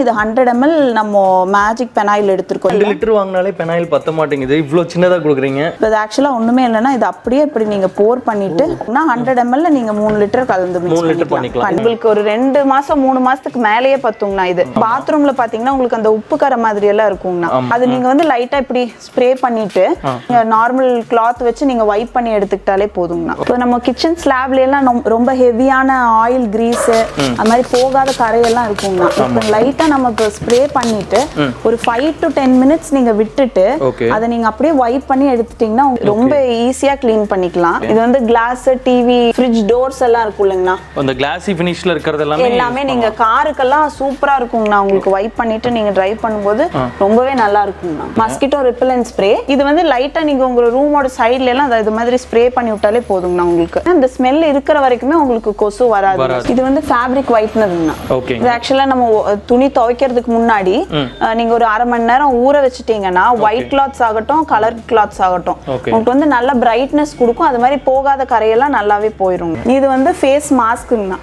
இது hundred ML நம்ம magic phenyl எடுத்திருக்கோம் ரெண்டு லிட்டர் வாங்கினாலே பெனாயில் பத்த மாட்டேங்குது. இவ்வளோ சின்னதாக கொடுக்குறீங்க. இப்போ இது ஆக்சுவலாக ஒன்றுமே இல்லைன்னா இது அப்படியே இப்படி நீங்கள் போர் பண்ணிட்டு ஹண்ட்ரட் எம்எல்ல நீங்கள் மூணு லிட்டர் கலந்து மூணு liter பண்ணிக்கலாம். உங்களுக்கு ஒரு ரெண்டு மாசம் மூணு மாசத்துக்கு மேலேயே பத்துங்கண்ணா இது. பாத்ரூம்ல பாத்தீங்கன்னா உங்களுக்கு அந்த உப்பு கரை மாதிரி எல்லாம் இருக்குங்கண்ணா. அது நீங்க வந்து லைட்டா இப்படி ஸ்ப்ரே பண்ணிட்டு நார்மல் கிளாத் வச்சு நீங்க வைப் பண்ணி எடுத்துக்கிட்டாலே போதுங்கண்ணா. இப்போ நம்ம கிச்சன் ஸ்லாப்ல எல்லாம் நொம்- ரொம்ப ஹெவியான ஆயில் கிரீஸ் அது மாதிரி போகாத கரையெல்லாம் இருக்குங்கண்ணா. இப்போ லைட்டா இப்போ ஸ்ப்ரே பண்ணிட்டு ஒரு ஃபைவ் டு டென் மினிட்ஸ் நீங்க விட்டுட்டு. அதை நீங்க அப்படியே வைப் பண்ணி எடுத்துட்டீங்கன்னா ரொம்ப ஈஸியா க்ளீன் பண்ணிக்கலாம். இது வந்து கிளாஸ் டிவி ஃப்ரிட்ஜ் டோர்ஸ் எல்லாம் இருக்கும் இல்லைங்கண்ணா அந்த கிளாஸி ஃபினிஷில் இருக்கிறது எல்லாமே எல்லாமே நீங்க காருக்கெல்லாம் சூப்பரா இருக்குங்கண்ணா. உங்களுக்கு வைப் பண்ணிட்டு நீங்க டிரைவ் பண்ணும்போது ரொம்பவே நல்லா இருக்குங்கண்ணா. மஸ்கிட்டோ ரிப்பலன் ஸ்ப்ரே இது வந்து லைட்டா நீங்க உங்க ரூமோட சைடுல எல்லாம் இது மாதிரி ஸ்ப்ரே பண்ணி விட்டாலே போதுங்கண்ணா உங்களுக்கு. அந்த ஸ்மெல் இருக்கிற வரைக்குமே உங்களுக்கு கொசு வராது. இது வந்து ஃபேப்ரிக் ஒயிட்னருங்கண்ணா இது ஆக்சுவலா நம்ம துணி துவைக்கிறதுக்கு முன்னாடி நீங்க ஒரு அரை மணி நேரம் ஊற வச்சுட்டீங்கன்னா ஒயிட் கிளாத்ஸ் ஆகட்டும் கலர் கிளாத்ஸ் ஆகட்டும். உங்களுக்கு வந்து நல்ல பிரைட்னஸ் கொடுக்கும். அது மாதிரி போகாத கரையெல்லாம் நல்லாவே போயிரும் இது வந்து ஃபேஸ் மாஸ்க்குங்கண்ணா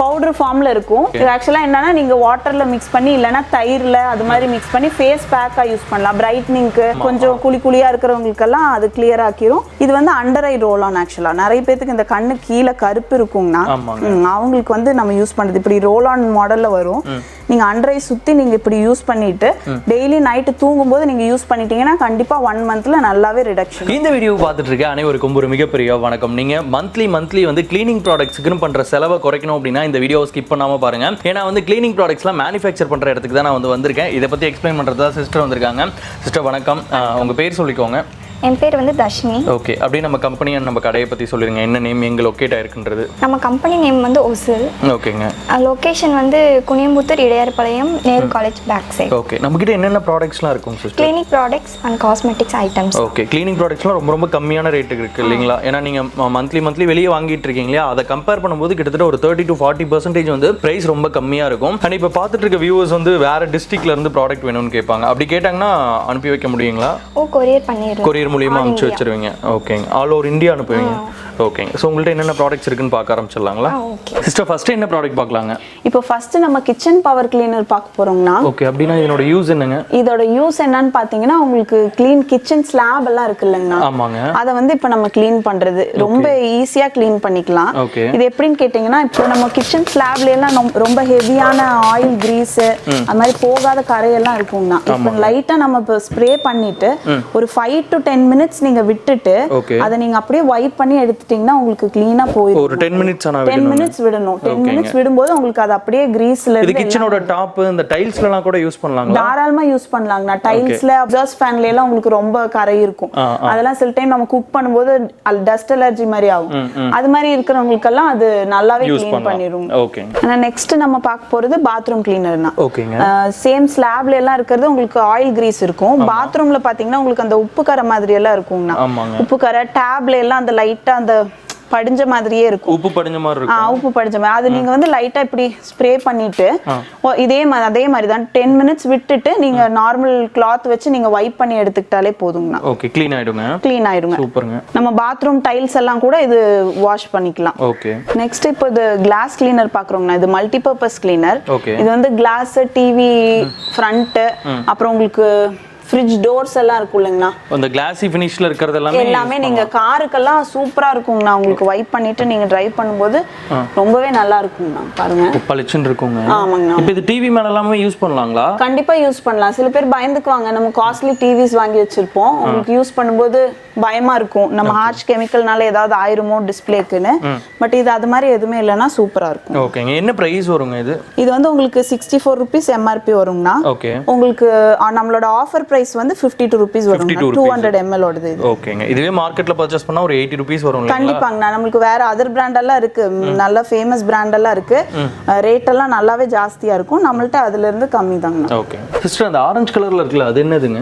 பவுடர் ஃபார்ம்ல இருக்கும். இது ஆக்சுவலா என்னன்னா நீங்க வாட்டர்ல மிக்ஸ் பண்ணி இல்லைன்னா தயிர்ல அது மாதிரி மிக்ஸ் பண்ணி ஃபேஸ் பேக்கா யூஸ் பண்ணலாம். பிரைட்னிங்க்கு கொஞ்சம் குழி குழியா இருக்கிறவங்களுக்கெல்லாம் அது கிளியர் ஆக்கிரும். இது வந்து அண்டர் ஐ ரோல் ஆன் ஆக்சுவலா நிறைய பேத்துக்கு இந்த கண்ணு கீழே கருப்பு இருக்குங்கண்ணா அவங்களுக்கு வந்து நம்ம யூஸ் பண்றது. இப்படி ரோல் ஆன் மாடல்ல வரும். நீங்க அண்டரை சுத்தி நீங்க இப்படி யூஸ் பண்ணிட்டு டெய்லி நைட்டு தூங்கும்போது நீங்க யூஸ் பண்ணிட்டீங்கன்னா கண்டிப்பா ஒன் மந்த்ல நல்லாவே ரிடக்ஷன் இந்த வீடியோ பார்த்துட்டு இருக்க அனைவருக்கும் ஒரு மிகப்பெரிய வணக்கம். நீங்க மந்த்லி மந்த்லி வந்து கிளீனிங் ப்ராடக்ட்ஸ்க்குன்னு பண்ற செலவை குறைக்கணும் அப்படின்னா இந்த வீடியோ ஸ்கிப் பண்ணாம பாருங்க. ஏன்னா வந்து கிளீனிங் ப்ராடக்ட்ஸ்லாம் மேனுஃபேக்சர் பண்ற இடத்துக்கு தான் நான் வந்து வந்திருக்கேன். இதை பத்தி எக்ஸ்பிளைன் பண்றதா சிஸ்டர் வந்திருக்காங்க. சிஸ்டர் வணக்கம். ஆஹ் உங்க பேர் சொல்லிக்கோங்க. என் பேர் வந்து தர்ஷினி. ஓகே அப்படியே நம்ம கம்பெனி நம்ம கடையை பத்தி சொல்லிருங்க. என்ன நேம் எங்க லொக்கேட் ஆயிருக்குன்றது? நம்ம கம்பெனி நேம் வந்து ஒசில் ஓகேங்க லொக்கேஷன் வந்து Kuniyamuthur Idayarpalayam Nehru college back side okay நம்ம கிட்ட என்னென்ன ப்ராடக்ட்ஸ்லாம் இருக்கும் sister clinic products and cosmetics items okay cleaning ப்ராடக்ட்ஸ்லாம் ரொம்ப ரொம்ப கம்மியான ரேட்டுக்கு இருக்கு இல்லைங்களா? ஏன்னா நீங்க மந்த்லி மந்த்லி வெளியே வாங்கிட்டு இருக்கீங்க இல்லையா? அதை கம்பேர் பண்ணும்போது கிட்டத்தட்ட ஒரு தேர்ட்டி டு ஃபார்ட்டி பர்சன்டேஜ் வந்து பிரைஸ் ரொம்ப கம்மியா இருக்கும். அண்ட் இப்போ பார்த்துட்டு இருக்க வியூவர்ஸ் வந்து வேற டிஸ்ட்ரிக்ட்ல இருந்து ப்ராடக்ட் வேணும்னு கேட்பாங்க. அப்படி கேட்டாங்கன்னா அனுப்பி வைக்க முடியுங்களா? ஓ கொரியர் பண்ணிடுறோம் கொரியர் மூலியமா அனுப்பிச்சு வச்சிருவீங்க. ஓகேங்க. ஆல் ஓவர் இந்தியா அனுப்புவீங்க. ஓகேங்க ஸோ உங்கள்ட்ட என்னென்ன ப்ராடக்ட்ஸ் இருக்குன்னு பார்க்க ஆரம்பிச்சிடலாங்களா? ஓகே சிஸ்டர் ஃபர்ஸ்ட் என்ன ப்ராடக்ட் பார்க்கலாங்க? இப்போ ஃபர்ஸ்ட் நம்ம கிச்சன் பவர் கிளீனர் பார்க்க போறோம்னா ஓகே அப்படின்னா இதனோட யூஸ் என்னங்க? இதோட யூஸ் என்னன்னு பாத்தீங்கன்னா உங்களுக்கு க்ளீன் கிச்சன் ஸ்லாப் எல்லாம் இருக்கு இல்லைங்கண்ணா ஆமாங்க. அதை வந்து இப்போ நம்ம க்ளீன் பண்றது. ரொம்ப ஈஸியா க்ளீன் பண்ணிக்கலாம். இது எப்படின்னு கேட்டிங்கன்னா இப்போ நம்ம கிச்சன் ஸ்லாப்ல எல்லாம் ரொம்ப ஹெவியான ஆயில் கிரீஸ் அது மாதிரி போகாத கரையெல்லாம் இருக்குங்கண்ணா. இப்போ லைட்டா நம்ம இப்போ ஸ்ப்ரே பண்ணிட்டு ஒரு ஃபைவ் டு டென் மினிட்ஸ் நீங்க விட்டுட்டு அதை நீங்க அப்படியே வைப் பண்ணி எடுத்துட்டீங்கன்னா உங்களுக்கு க்ளீனா போயிடும். ஒரு டென் மினிட்ஸ் ஆனால் டென் மினிட்ஸ் விடணும். டென் மினிட்ஸ் விடும்போது உங்களுக்கு அது அப்படியே கிரீஸ்ல இது கிச்சனோட டாப் இந்த டைல்ஸ்லலாம் கூட யூஸ் பண்ணலாங்களா? தாராளமா யூஸ் பண்ணலாங்கண்ணா டைல்ஸ்ல அப்சார்ஸ் ஃபேன்ல எல்லாம் உங்களுக்கு ரொம்ப கரை இருக்கும். அதெல்லாம் சில டைம் நம்ம குக் பண்ணும்போது டஸ்ட் அலர்ஜி மாதிரி ஆகும். அது மாதிரி இருக்கிறவங்களுக்கெல்லாம் அது நல்லாவே க்ளீன் பண்ணலாம். பண்ணிரும். ஓகேங்க ஆனா நெக்ஸ்ட் நம்ம பார்க்க போறது பாத்ரூம் கிளீனர்னா ஓகேங்க சேம் ஸ்லாப்ல எல்லாம் இருக்கிறது உங்களுக்கு ஆயில் கிரீஸ் இருக்கும். பாத்ரூம்ல பாத்தீங்கன்னா உங்களுக்கு அந்த உப்பு கரை மாதிரி எல்லாம் இருக்குங்கண்ணா. உப்பு கரை டேப்ல எல்லாம் அந்த லைட்டா அந்த படிஞ்ச மாதிரியே இருக்கும். உப்பு படிஞ்ச மாதிரி ஆ, இருக்கும். உப்பு படிச்ச மாதிரி. அது நீங்க வந்து லைட்டா இப்படி ஸ்ப்ரே பண்ணிட்டு இதே மாதிரி அதே மாதிரி தான் டென் மினிட்ஸ் விட்டுட்டு நீங்க நார்மல் கிளாத் வச்சு நீங்க வைப் பண்ணி எடுத்துக்கிட்டாலே போதுங்கண்ணா. ஓகே க்ளீன் ஆயிடுங்க. க்ளீன் ஆயிடுங்க. சூப்பருங்க. நம்ம பாத்ரூம் டைல்ஸ் எல்லாம் கூட இது வாஷ் பண்ணிக்கலாம். ஓகே நெக்ஸ்ட் இப்போ இது கிளாஸ் கிளீனர் பாக்குறோங்கண்ணா. இது மல்டிபர்பஸ் கிளீனர் ஓகே இது வந்து கிளாஸ் டிவி ஃப்ரண்ட் அப்புறம் உங்களுக்கு ஃப்ரிட்ஜ் டோர்ஸ் எல்லாம் இருக்கும் இல்லைங்கண்ணா அந்த கிளாஸி ஃபினிஷ்ல இருக்கிறது எல்லாமே எல்லாமே நீங்க காருக்கெல்லாம் சூப்பரா இருக்குங்கண்ணா உங்களுக்கு வைப் பண்ணிட்டு நீங்க டிரைவ் பண்ணும்போது ரொம்பவே நல்லா இருக்குங்கண்ணா பாருங்க. பளிச்சுன்னு இருக்குங்க. ஆமாங்கண்ணா இப்போ இது டிவி மேல எல்லாமே யூஸ் பண்ணலாங்களா? கண்டிப்பா யூஸ் பண்ணலாம். சில பேர் பயந்துக்குவாங்க நம்ம காஸ்ட்லி டிவிஸ் வாங்கி வச்சிருப்போம். உங்களுக்கு யூஸ் பண்ணும்போது பயமா இருக்கும். நம்ம ஹார்ஷ் கெமிக்கல்னால ஏதாவது ஆயிருமோ டிஸ்பிளேக்குன்னு பட் இது அது மாதிரி எதுவுமே இல்லைன்னா சூப்பரா இருக்கும். ஓகேங்க என்ன பிரைஸ் வருங்க இது? இது வந்து உங்களுக்கு சிக்ஸ்டி ஃபோர் ருபீஸ் எம்ஆர்பி வருங்கண்ணா. ஓகே உங்களுக்கு நம்மளோட ஆஃபர் பிரைஸ் வந்து ஃபிஃப்டி டூ ருபீஸ் வரும் டூ ஹண்ட்ரட் எம்எல் ஓடுது ஓகேங்க இதுவே மார்க்கெட்ல பர்ச்சேஸ் பண்ணா ஒரு எயிட்டி ருபீஸ் வரும் கண்டிப்பாங்கண்ணா நம்மளுக்கு வேற அதர் பிராண்ட் எல்லாம் இருக்கு. நல்ல ஃபேமஸ் பிராண்ட் எல்லாம் இருக்கு. ரேட் எல்லாம் நல்லாவே ஜாஸ்தியா இருக்கும். நம்மள்ட்ட அதுல இருந்து கம்மி தாங்கண்ணா ஓகே சிஸ்டர் அந்த ஆரஞ்சு கலர்ல இருக்குல்ல அது என்னதுங்க?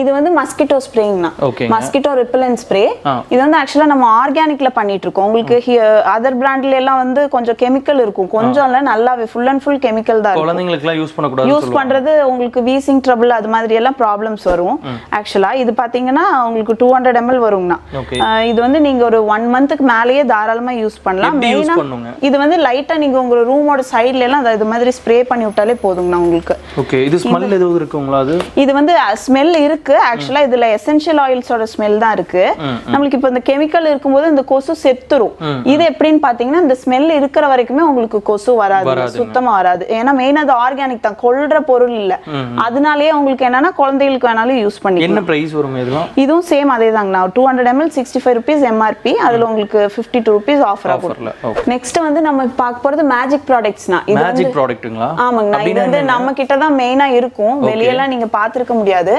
இது வந்து மஸ்கிட்டோ ஸ்ப்ரேங்கண்ணா ஓகேங்க. Mosquito repellent spray. இது வந்து ஆக்சுவலா நம்ம ஆர்கானிக்ல பண்ணிட்டு இருக்கோம். உங்களுக்கு அதர் பிராண்ட்ல எல்லாம் வந்து கொஞ்சம் கெமிக்கல் இருக்கும். கொஞ்சம் இல்ல நல்லாவே ஃபுல் அண்ட் ஃபுல் கெமிக்கல் தான் இருக்கும். குழந்தைங்களுக்குலாம் யூஸ் பண்ணக்கூடாது யூஸ் பண்றது உங்களுக்கு வீசிங் ட்ரபிள் அது மாதிரி எல்லாம் ப்ராப்ளம்ஸ் வரும். ஆக்சுவலா இது பாத்தீங்கன்னா உங்களுக்கு டூ ஹண்ட்ரட் எம்எல் வருங்கண்ணா. இது வந்து நீங்க ஒரு ஒன் மந்த்துக்கு மேலேயே தாராளமா யூஸ் பண்ணலாம். எப்படி use மெயினா பண்ணுங்க? இது வந்து லைட்டா நீங்க உங்க ரூமோட சைடுல எல்லாம் இது மாதிரி ஸ்ப்ரே பண்ணி விட்டாலே போதுங்கண்ணா உங்களுக்கு. ஓகே இது ஸ்மெல் எதுவும் இருக்குங்களா அது? இது வந்து ஸ்மெல் இருக்கு. ஆக்சுவலா இதுல எசென்ஷியல் ஆயில்ஸோட ஸ்மெல் தான் இருக்கு. நம்மளுக்கு இப்போ இந்த கெமிக்கல் இருக்கும்போது இந்த கொசு செத்துரும். இது எப்படின்னு பாத்தீங்கன்னா இந்த ஸ்மெல் இருக்கிற வரைக்குமே உங்களுக்கு கொசு வராது. வராதுங்க. சுத்தமா வராது. ஏன்னா மெயின் அது ஆர்கானிக் தான். கொல்ற பொருள் இல்ல. அதனாலயே உங்களுக்கு என்னன்னா குழந்தைகளுக்கு வேணாலும் யூஸ் பண்ணிக்கலாம். என்ன பிரைஸ் வரும் இதெல்லாம் இதுவும் சேம் அதே தாங்கண்ணா two hundred ml sixty five rupees MRP அதுல உங்களுக்கு ஃபிஃப்டி டூ ருபீஸ் ஆஃபர் ஆகும் நெக்ஸ்ட் வந்து நம்ம பார்க்க போறது மேஜிக் ப்ராடக்ட்ஸ்னா இது மேஜிக் ப்ராடக்ட்டுங்களா ஆமாங்கண்ணா இது வந்து நம்ம கிட்ட தான் மெயினா இருக்கும். வெளியெல்லாம் நீங்க பாத்துருக்க முடியாது.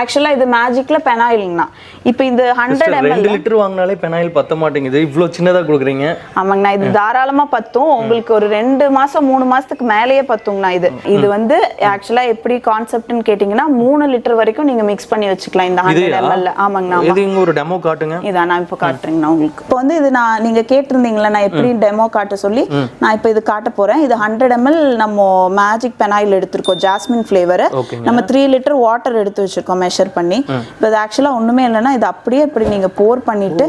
ஆக்சுவலா இது மேஜிக்ல பெனாயில்ங்கண்ணா இப்போ இந்த ஹண்ட்ரட் எம்எல் லிட்டர் வாங்கினாலே பெனாயில் பத்த மாட்டேங்குது. இவ்வளோ சின்னதா கொடுக்குறீங்க. ஆமாங்கண்ணா இது தாராளமா பத்தும். உங்களுக்கு ஒரு ரெண்டு மாசம் மூணு மாசத்துக்கு மேலேயே பத்துங்கண்ணா இது. இது வந்து ஆக்சுவலா எப்படி கான்செப்ட்னு கேட்டிங்கன்னா மூணு லிட்டர் வரைக்கும் நீங்க மிக்ஸ் பண்ணி வச்சுக்கலாம் இந்த ஹண்ட்ரட் இதுயா? எம்எல்ல ஆமாங்கண்ணா இது இங்க ஒரு டெமோ காட்டுங்க. இதான் நான் இப்போ காட்டுறேங்கண்ணா உங்களுக்கு. இப்போ வந்து இது நான் நீங்க கேட்டிருந்தீங்களா? நான் எப்படி டெமோ காட்ட சொல்லி நான் இப்போ இது காட்ட போறேன். இது ஹண்ட்ரட் எம்எல் நம்ம மேஜிக் பெனாயில் எடுத்திருக்கோம் ஜாஸ்மின் ஃப்ளேவர். நம்ம த்ரீ லிட்டர் வாட்டர் எடுத்து வச்சிருக்கோம் மெஷர் பண்ணி. இப்போ இது ஆக்சுவலாக ஒண்ணுமே இல்லைன்னா இது அப்படியே இப்படி நீங்க போர் பண்ணிட்டு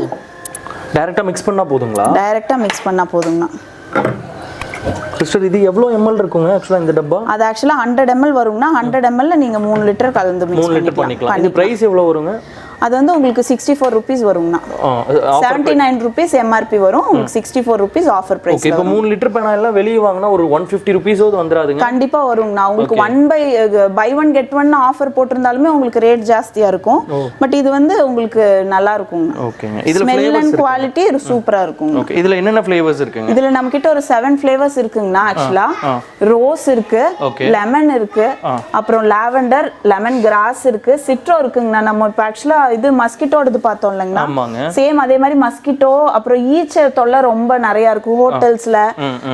டைரக்டா மிக்ஸ் பண்ணா போதுங்களா? டைரக்டா மிக்ஸ் பண்ணா போதுங்கண்ணா. சிஸ்டர் இது எவ்வளோ எம்எல் இருக்குங்க? ஆக்சுவலா இந்த டப்பா? அது ஆக்சுவலாக ஹண்ட்ரட் எம்எல் வரும்னா ஹண்ட்ரட் எம்எல்ல நீங்க மூணு லிட்டர் கலந்து மூணு லிட்டர் பண்ணிக்கலாம். பண்ணிக்கலாம். இது பிரைஸ் எவ்வளோ வருங்க? அது வந்து உங்களுக்கு சிக்ஸ்டி ஃபோர் ருபீஸ் வருங்கண்ணா செவன்டி நைன் ருபீஸ் எம்ஆர்பி வரும் உங்களுக்கு sixty four rupees offer price இப்போ மூணு லிட்டர் பெனாயில்லாம் வெளியே வாங்கினா ஒரு ஒன் ஃபிஃப்டி ருபீஸாவது வந்துடாதுங்க கண்டிப்பா வருங்கண்ணா உங்களுக்கு one buy buy one get one offer போட்டிருந்தாலுமே உங்களுக்கு ரேட் ஜாஸ்தியா இருக்கும். பட் இது வந்து உங்களுக்கு நல்லா இருக்குங்க ஓகேங்க இதுல ஸ்மெல் அண்ட் குவாலிட்டி சூப்பரா இருக்குங்க ஓகே இதுல என்னென்ன ஃப்ளேவர்ஸ் இருக்குங்க? இதுல நம்ம கிட்ட ஒரு செவன் ஃபிளேவர்ஸ் இருக்குங்கண்ணா ஆக்சுவலா ரோஸ் இருக்கு. லெமன் இருக்கு அப்புறம் லாவெண்டர் லெமன் கிராஸ் இருக்கு சிட்ரோ இருக்குங்கண்ணா நம்ம இப்போ ஆக்சுவலா இது மஸ்கிட்டோடது பார்த்தோம் இல்லைங்கண்ணா சேம் அதே மாதிரி மஸ்கிட்டோ அப்புறம் ஈச்ச தொல்லை ரொம்ப நிறைய இருக்கும். ஹோட்டல்ஸ்ல